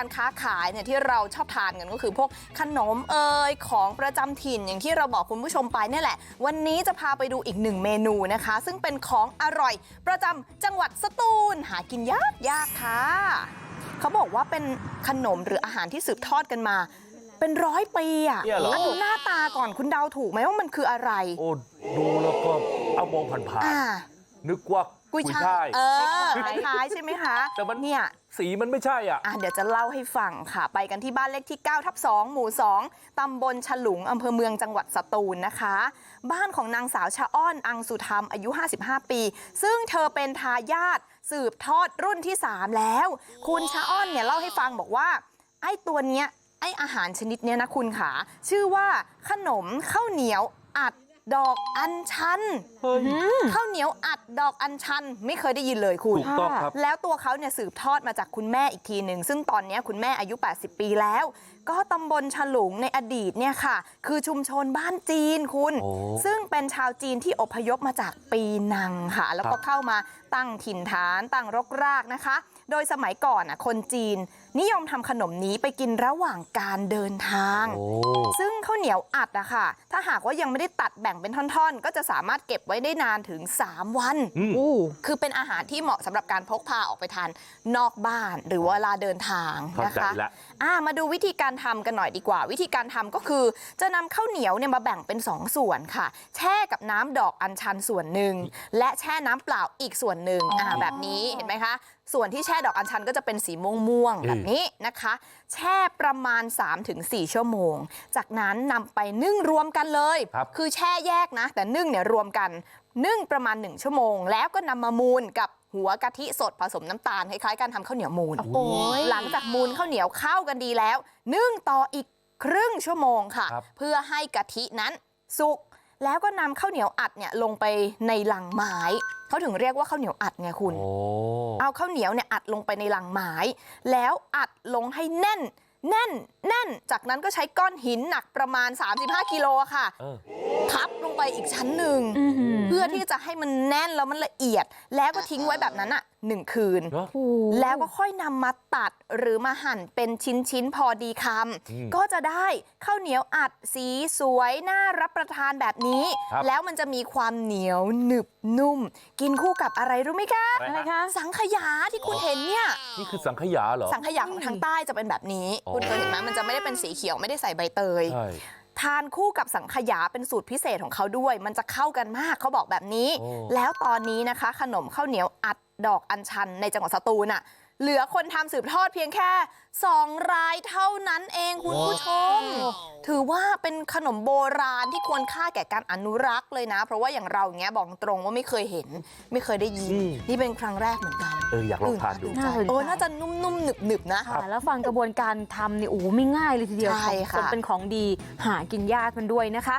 การค้าขายเนี่ยที่เราชอบทานกันก็คือพวกขนมเอ่ยของประจำถิ่นอย่างที่เราบอกคุณผู้ชมไปเนี่ยแหละ วันนี้จะพาไปดูอีกหนึ่งเมนูนะคะ ซึ่งเป็นของอร่อย ประจำจังหวัดสตูลหากินยากยากค่ะเขาบอกว่าเป็นขนมหรืออาหารที่สืบทอดกันมา เป็นร้อยปีอะเนี่ยเหรอะดูหน้าตาก่อนคุณเดาถูกไหมว่ามันคืออะไร โอ้ดูแล้วก็เอามองผ่านอ่าๆ นึกว่ากุยช่ายเออคล้ายๆใช่ไหมคะแต่มันเนี่ยสีมันไม่ใช่อะอะเดี๋ยวจะเล่าให้ฟังค่ะ ไปกันที่บ้านเลขที่9ทับ2หมู่ 2ตำบลฉลุงอำเภอเมืองจังหวัดสตูลนะคะ บ้านของนางสาวชะอ้อนอังสุธรรมอายุ 55 ปี ซึ่งเธอเป็นทายาทสืบทอดรุ่นที่ 3 แล้ว คุณชะอ้อนเนี่ยเล่าให้ฟังบอกว่า ไอ้ตัวเนี้ยไอ้อาหารชนิดเนี้ยนะคุณขาชื่อว่าขนมข้าวเหนียวอัด ดอกอัญชันเฮ้ยข้าวเหนียวอัดดอกอัญชันไม่เคยได้ยินเลยคุณถูกต้องครับแล้วตัวเขาเนี่ยสืบทอดมาจากคุณแม่อีกทีหนึ่งซึ่งตอนเนี้ยคุณแม่อายุ 80 ปีแล้วก็ตำบลฉลุงในอดีตเนี่ยค่ะคือชุมชนบ้านจีนคุณโอ้ซึ่งเป็นชาวจีนที่อพยพมาจากปีนังค่ะแล้วก็ครับเข้ามาตั้งถิ่นฐานตั้งรกรากนะคะโดยสมัยก่อนน่ะคนจีนนิยมทำขนมนี้ไปกินระหว่างการเดินทางโอ้ซึ่งข้าวเหนียวอัดอะค่ะ ถ้าหากว่ายังไม่ได้ตัดแบ่งเป็นท่อนๆ ก็จะสามารถเก็บไว้ได้นานถึง 3 วันอืมคือเป็นอาหารที่เหมาะสำหรับการพกพาออกไปทานนอกบ้านหรือว่าเวลาเดินทางเข้านะใจคะละอ่ามาดูวิธีการทำกันหน่อยดีกว่า วิธีการทำก็คือ จะนำข้าวเหนียวเนี่ยมาแบ่งเป็น 2 ส่วนค่ะ แช่กับน้ำดอกอัญชันส่วนหนึ่งและแช่น้ำเปล่าอีกส่วนหนึ่งอ่าแบบนี้เห็นไหมคะส่วนที่แช่ดอกอัญชันก็จะเป็นสีม่วงๆแบบนี้นะคะ แช่ประมาณ 3-4 ชั่วโมง จากนั้นนำไปนึ่งรวมกันเลยครับคือแช่แยกนะ แต่นึ่งเนี่ยรวมกันนึ่งประมาณ 1 ชั่วโมง แล้วก็นำมามูนกับ หัวกะทิสดผสมน้ำตาลคล้ายๆการทำข้าวเหนียวมูนโอ้ยหลังจากมูนข้าวเหนียวเข้ากันดีแล้วนึ่งต่ออีกครึ่งชั่วโมงค่ะครับเพื่อให้กะทินั้นสุกแล้วก็นำข้าวเหนียวอัดเนี่ยลงไปในลังไม้เขาถึงเรียกว่าข้าวเหนียวอัดไงคุณโอ้เอาข้าวเหนียวเนี่ยอัดลงไปในลังไม้ แล้วอัดลงให้แน่น แน่นแน่นจากนั้นก็ใช้ก้อนหินหนักประมาณ35กิโลอะค่ะเออทับลงไปอีกชั้นหนึ่งเพื่อที่จะให้มันแน่นแล้วมันละเอียดแล้วก็ทิ้งไว้แบบนั้น อะหนึ่งคืนเนอะแล้วก็ค่อยนำมาตัดหรือมาหั่นเป็นชิ้นๆพอดีคอืมำก็จะได้ข้าวเหนียวอัดสีสวยน่ารับประทานแบบนี้ครับแล้วมันจะมีความเหนียวหนึบนุ่ม กินคู่กับอะไรรู้ไหมคะอะไรคะสังขยาที่คุณเห็นเนี่ยนี่คือสังขยาเหรอสังขยาของทางใต้จะเป็นแบบนี้อ๋อคุณเคยเห็นไหมมันจะไม่ได้เป็นสีเขียวไม่ได้ใส่ใบเตยใช่ ทานคู่กับสังขยาเป็นสูตรพิเศษของเขาด้วย มันจะเข้ากันมากเขาบอกแบบนี้โอ้แล้วตอนนี้นะคะ ขนมข้าวเหนียวอัดดอกอัญชันในจังหวัดสตูลน่ะ เหลือคนทำสืบทอดเพียงแค่สองรายเท่านั้นเองคุณผู้ชม ถือว่าเป็นขนมโบราณที่ควรค่าแก่การอนุรักษ์เลยนะ เพราะว่าอย่างเราอย่างเงี้ยบอกตรงว่าไม่เคยเห็น ไม่เคยได้ยินอืมนี่เป็นครั้งแรกเหมือนกันเอออยากลองทานดูตื่ตน่าสนใจโอ้น่าจะนุ่มๆหนึบๆนะค่ะแล้วฟังกระบวนการทำนี่โอ้โหไม่ง่ายเลยทีเดียวใช่ของค่ะเป็นของดีหากินยากมันด้วยนะคะ